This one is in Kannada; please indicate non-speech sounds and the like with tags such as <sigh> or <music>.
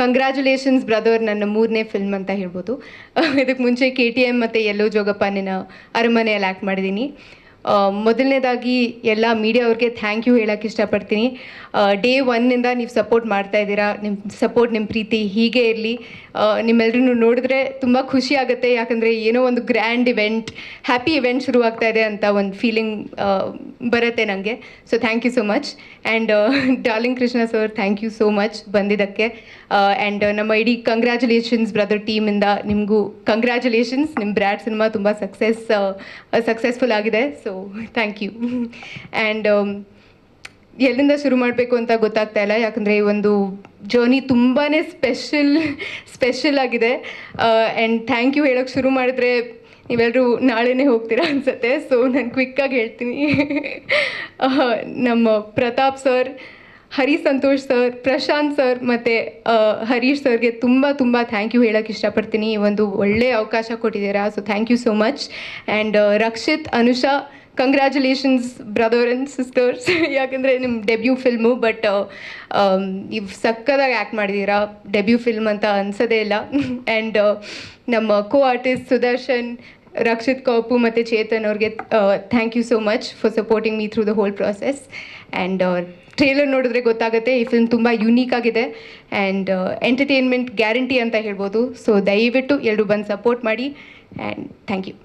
ಕಂಗ್ರ್ಯಾಚುಲೇಷನ್ಸ್ ಬ್ರದರ್ ನನ್ನ ಮೂರನೇ ಫಿಲ್ಮ್ ಅಂತ ಹೇಳ್ಬೋದು. <laughs> ಇದಕ್ಕೆ ಮುಂಚೆ ಕೆ ಟಿ ಎಂ ಮತ್ತು ಎಲ್ಲೋ ಜೋಗಪ್ಪ ನಿನ್ನ ಅರಮನೆಯಲ್ಲಿ ಆ್ಯಕ್ಟ್ ಮಾಡಿದ್ದೀನಿ. ಮೊದಲನೇದಾಗಿ ಎಲ್ಲ ಮೀಡಿಯಾ ಅವ್ರಿಗೆ ಥ್ಯಾಂಕ್ ಯು ಹೇಳೋಕ್ಕೆ ಇಷ್ಟಪಡ್ತೀನಿ. ಡೇ ಒನ್ನಿಂದ ನೀವು ಸಪೋರ್ಟ್ ಮಾಡ್ತಾ ಇದ್ದೀರಾ ನಿಮ್ಮ ಸಪೋರ್ಟ್ ನಿಮ್ಮ ಪ್ರೀತಿ ಹೀಗೆ ಇರಲಿ. ನಿಮ್ಮೆಲ್ಲರೂ ನೋಡಿದ್ರೆ ತುಂಬ ಖುಷಿ ಆಗುತ್ತೆ, ಯಾಕಂದರೆ ಏನೋ ಒಂದು ಗ್ರ್ಯಾಂಡ್ ಇವೆಂಟ್ ಹ್ಯಾಪಿ ಇವೆಂಟ್ ಶುರುವಾಗ್ತಾ ಇದೆ ಅಂತ ಒಂದು ಫೀಲಿಂಗ್ ಬರುತ್ತೆ ನನಗೆ so thank you so much and Darling Krishna sir thank you so much ಬಂದಿದ್ದಕ್ಕೆ. ಆ್ಯಂಡ್ ನಮ್ಮ ಇಡೀ ಕಂಗ್ರ್ಯಾಚುಲೇಷನ್ಸ್ ಬ್ರದರ್ ಟೀಮಿಂದ ನಿಮಗೂ ಕಂಗ್ರ್ಯಾಚುಲೇಷನ್ಸ್ ನಿಮ್ಮ ಬ್ರ್ಯಾಡ್ ಸಿನಿಮಾ ತುಂಬ ಸಕ್ಸಸ್ ಸಕ್ಸಸ್ಫುಲ್ ಆಗಿದೆ. ಸೊ ಥ್ಯಾಂಕ್ ಯು ಆ್ಯಂಡ್ ಎಲ್ಲಿಂದ ಶುರು ಮಾಡಬೇಕು ಅಂತ ಗೊತ್ತಾಗ್ತಾ ಇಲ್ಲ. ಯಾಕಂದರೆ ಈ ಒಂದು ಜರ್ನಿ ತುಂಬಾ ಸ್ಪೆಷಲ್ ಸ್ಪೆಷಲ್ ಆಗಿದೆ. ಆ್ಯಂಡ್ ಥ್ಯಾಂಕ್ ಯು ಹೇಳೋಕ್ಕೆ ಶುರು ಮಾಡಿದ್ರೆ ನೀವೆಲ್ಲರೂ ನಾಳೆನೇ ಹೋಗ್ತೀರಾ ಅನ್ಸುತ್ತೆ. ಸೊ ನಾನು ಕ್ವಿಕ್ಕಾಗಿ ಹೇಳ್ತೀನಿ. ನಮ್ಮ Pratap sir Hari Santosh sir Prashanth sir ಮತ್ತು ಹರೀಶ್ ಸರ್ಗೆ ತುಂಬ ತುಂಬ ಥ್ಯಾಂಕ್ ಯು ಹೇಳೋಕ್ಕೆ ಇಷ್ಟಪಡ್ತೀನಿ. ಈ ಒಂದು ಒಳ್ಳೆಯ ಅವಕಾಶ ಕೊಟ್ಟಿದ್ದೀರಾ. So thank you so much and Rakshit, Anusha congratulations brother and sisters ಯಾಕಂದರೆ ನಿಮ್ಮ ಡೆಬ್ಯೂ ಫಿಲ್ಮು ಬಟ್ ನೀವು ಸಕ್ಕದಾಗಿ ಆ್ಯಕ್ಟ್ ಮಾಡಿದ್ದೀರಾ ಡೆಬ್ಯೂ ಫಿಲ್ಮ್ ಅಂತ ಅನ್ಸೋದೇ ಇಲ್ಲ. <laughs> ಆ್ಯಂಡ್ ನಮ್ಮ ಕೋ ಆರ್ಟಿಸ್ಟ್ ಸುದರ್ಶನ್, ರಕ್ಷಿತ್ ಕೌಪು ಮತ್ತು ಚೇತನ್ ಅವ್ರಿಗೆ thank you so much for supporting me through the whole process and trailer ನೋಡಿದ್ರೆ ಗೊತ್ತಾಗುತ್ತೆ. ಈ ಫಿಲ್ಮ್ ತುಂಬ ಯುನೀಕ್ ಆಗಿದೆ. ಆ್ಯಂಡ್ ಎಂಟರ್ಟೈನ್ಮೆಂಟ್ ಗ್ಯಾರಂಟಿ ಅಂತ ಹೇಳ್ಬೋದು. ಸೊ ದಯವಿಟ್ಟು ಎಲ್ಲರೂ ಬಂದು ಸಪೋರ್ಟ್ ಮಾಡಿ. And thank you